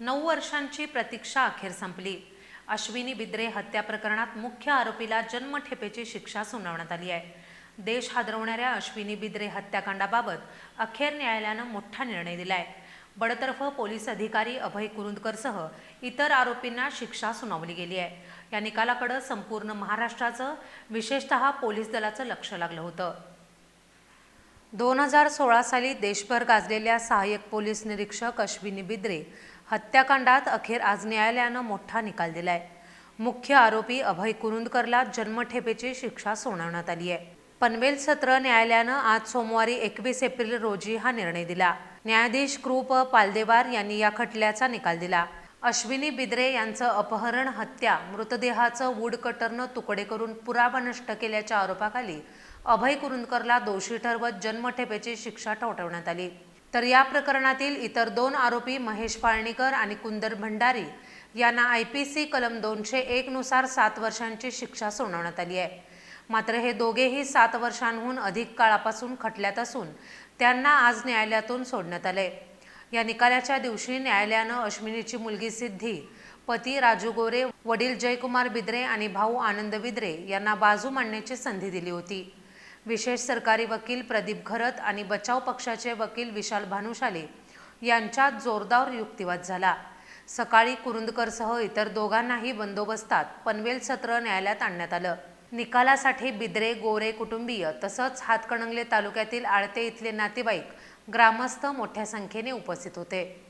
नऊ वर्षांची प्रतीक्षा अखेर संपली. अश्विनी बिद्रे हत्या प्रकरणात मुख्य आरोपीला जन्मठेपेची शिक्षा सुनावण्यात आली आहे. देश हादरवणाऱ्या अश्विनी बिद्रे हत्याकांडाबाबत अखेर न्यायालयानं मोठा निर्णय दिलाय. बडतर्फ पोलीस अधिकारी अभय कुरुंदकरसह इतर आरोपींना शिक्षा सुनावली गेली आहे. या निकालाकडं संपूर्ण महाराष्ट्राचं विशेषतः पोलीस दलाचं लक्ष लागलं होतं. दोन हजार सोळा साली देशभर गाजलेल्या सहाय्यक पोलीस निरीक्षक अश्विनी बिद्रे हत्याकांडात अखेर आज न्यायालयानं मोठा निकाल दिलाय. मुख्य आरोपी अभय कुरुंदकरला जन्मठेपेची शिक्षा सुनावण्यात आली आहे. पनवेल सत्र न्यायालयानं आज सोमवारी एकवीस एप्रिल रोजी हा निर्णय दिला. न्यायाधीश कृप पालदेवार यांनी या खटल्याचा निकाल दिला. अश्विनी बिद्रे यांचं अपहरण हत्या मृतदेहाचं वूड कटरनं तुकडे करून पुरावा नष्ट केल्याच्या आरोपाखाली अभय कुरुंदकरला दोषी ठरवत जन्मठेपेची शिक्षा ठोठवण्यात आली. तर या प्रकरणातील इतर दोन आरोपी महेश पाळणीकर आणि कुंदर भंडारी यांना आय पी सी कलम दोनशे एकनुसार सात वर्षांची शिक्षा सुनावण्यात आली आहे. मात्र हे दोघेही सात वर्षांहून अधिक काळापासून खटल्यात असून त्यांना आज न्यायालयातून सोडण्यात आले. या निकालाच्या दिवशी न्यायालयानं अश्विनीची मुलगी सिद्धी पती राजू गोरे वडील जयकुमार बिद्रे आणि भाऊ आनंद बिद्रे यांना बाजू मांडण्याची संधी दिली होती. विशेष सरकारी वकील प्रदीप घरत आणि बचाव पक्षाचे वकील विशाल भानुशाले यांच्यात जोरदार युक्तिवाद झाला. सकाळी कुरुंदकरसह इतर दोघांनाही बंदोबस्तात पनवेल सत्र न्यायालयात आणण्यात आलं. निकालासाठी बिद्रे गोरे कुटुंबीय तसंच हातकणंगले तालुक्यातील आळते इथले नातेवाईक ग्रामस्थ मोठ्या संख्येने उपस्थित होते.